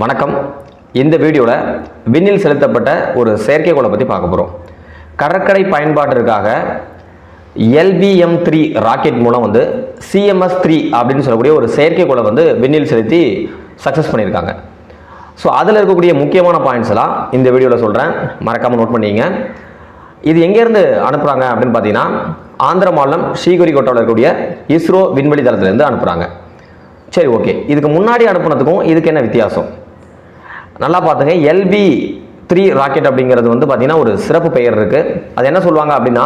வணக்கம். இந்த வீடியோவில் விண்ணில் செலுத்தப்பட்ட ஒரு செயற்கைக்கோளை பற்றி பார்க்க போகிறோம் கடற்கரை பயன்பாட்டிற்காக எல்விஎம் த்ரீ ராக்கெட் மூலம் வந்து சிஎம்எஸ் த்ரீ அப்படின்னு சொல்லக்கூடிய ஒரு செயற்கைக்கோளை வந்து விண்ணில் செலுத்தி சக்ஸஸ் பண்ணியிருக்காங்க. ஸோ அதில் இருக்கக்கூடிய முக்கியமான பாயிண்ட்ஸ் எல்லாம் இந்த வீடியோவில் சொல்கிறேன் மறக்காமல் நோட் பண்ணிங்க இது எங்கேருந்து அனுப்புகிறாங்க அப்படின்னு பார்த்தீங்கன்னா ஆந்திர மாநிலம் ஸ்ரீகரிகோட்டாவில் இருக்கக்கூடிய இஸ்ரோ விண்வெளி தளத்திலேருந்து அனுப்புகிறாங்க சரி ஓகே இதுக்கு முன்னாடி அனுப்புனதுக்கும் இதுக்கு என்ன வித்தியாசம்? நல்லா பார்த்துங்க. எல்பி த்ரீ ராக்கெட் அப்படிங்கிறது வந்து பார்த்தீங்கன்னா ஒரு சிறப்பு பெயர் இருக்குது அது என்ன சொல்லுவாங்க அப்படின்னா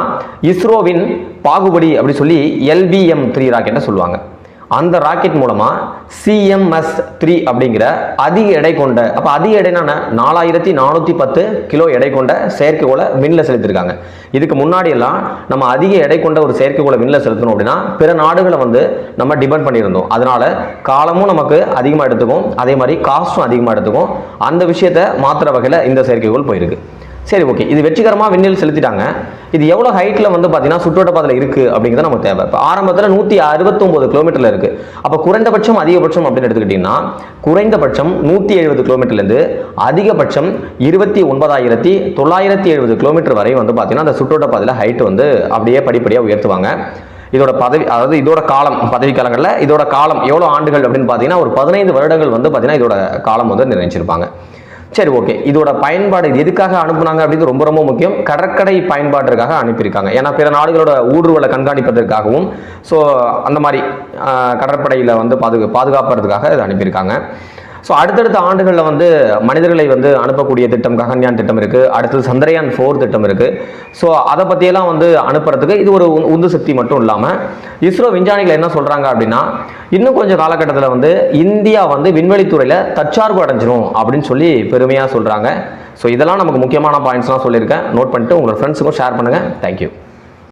இஸ்ரோவின் பாகுபடி அப்படி சொல்லி எல்பிஎம் த்ரீ ராக்கெட்டை சொல்லுவாங்க. அந்த ராக்கெட் மூலமாக சிஎம்எஸ் த்ரீ அப்படிங்கிற அதிக எடை கொண்ட அப்போ அதிக எடைனான நாலாயிரத்தி நானூற்றி பத்து கிலோ எடை கொண்ட செயற்கைக்கோளை விண்ணில் செலுத்திருக்காங்க. இதுக்கு முன்னாடியெல்லாம் நம்ம அதிக எடை கொண்ட ஒரு செயற்கைக்கோளை விண்ணில் செலுத்தணும் அப்படின்னா பிற நாடுகளை வந்து நம்ம டிபெண்ட் பண்ணியிருந்தோம். அதனால காலமும் நமக்கு அதிகமாக எடுத்துக்கும் அதே மாதிரி காஸ்ட்டும் அதிகமாக எடுத்துக்கும். அந்த விஷயத்தை மாற்றுற வகையில் இந்த செயற்கைக்கோள் போயிருக்கு. சரி ஓகே இது வெற்றிகரமாக விண்ணில் செலுத்திட்டாங்க. இது எவ்வளோ ஹைட்டில் வந்து பார்த்தீங்கன்னா சுற்றோட்ட பாதையில் இருக்குது அப்படிங்கிறது நமக்கு தேவை. இப்போ ஆரம்பத்தில் நூற்றி அறுபத்தொம்போது கிலோமீட்டரில் இருக்குது அப்போ குறைந்தபட்சம் அதிகபட்சம் அப்படின்னு எடுத்துக்கிட்டிங்கன்னா குறைந்தபட்சம் நூற்றி எழுபது கிலோமீட்டர்லேருந்து அதிகபட்சம் இருபத்தி ஒன்பதாயிரத்தி தொள்ளாயிரத்தி எழுபது கிலோமீட்டர் வரை வந்து பார்த்தீங்கன்னா அந்த சுற்றுவட்டப்பாதையில் ஹைட் வந்து அப்படியே படிப்படியாக உயர்த்துவாங்க. இதோட பதவி அதாவது இதோட காலம் பதவி காலங்களில் இதோட காலம் எவ்வளோ ஆண்டுகள் அப்படின்னு பார்த்தீங்கன்னா ஒரு பதினைந்து வருடங்கள் வந்து பார்த்தீங்கன்னா இதோட காலம் வந்து நிர்ணயிச்சிருப்பாங்க. சரி ஓகே இதோட பயன்பாடு எதுக்காக அனுப்புனாங்க அப்படிங்கிறது ரொம்ப ரொம்ப முக்கியம். கடற்கரை பயன்பாட்டிற்காக அனுப்பியிருக்காங்க. ஏன்னா பிற நாடுகளோட ஊடுருவலை கண்காணிப்பதற்காகவும் ஸோ அந்த மாதிரி கடற்படையில் வந்து பாதுகா பாதுகாப்புறதுக்காக இதை அனுப்பியிருக்காங்க. ஸோ அடுத்தடுத்த ஆண்டுகளில் வந்து மனிதர்களை வந்து அனுப்பக்கூடிய திட்டம் ககன்யான் திட்டம் இருக்குது அடுத்தது சந்திரயான் ஃபோர் திட்டம் இருக்குது ஸோ அதை பற்றியெல்லாம் வந்து அனுப்புறதுக்கு இது ஒரு உந்து- உந்து சக்தி மட்டும் இல்லாமல் இஸ்ரோ விஞ்ஞானிகள் என்ன சொல்கிறாங்க அப்படின்னா இன்னும் கொஞ்சம் காலகட்டத்தில் வந்து இந்தியா வந்து விண்வெளித்துறையில் தற்சார்பு அடைஞ்சிரும் அப்படின்னு சொல்லி பெருமையாக சொல்கிறாங்க ஸோ இதெல்லாம் நமக்கு முக்கியமான பாயிண்ட்ஸ்லாம் சொல்லியிருக்கேன். நோட் பண்ணிட்டு உங்களோட ஃப்ரெண்ட்ஸுக்கும் ஷேர் பண்ணுங்கள் தேங்க்யூ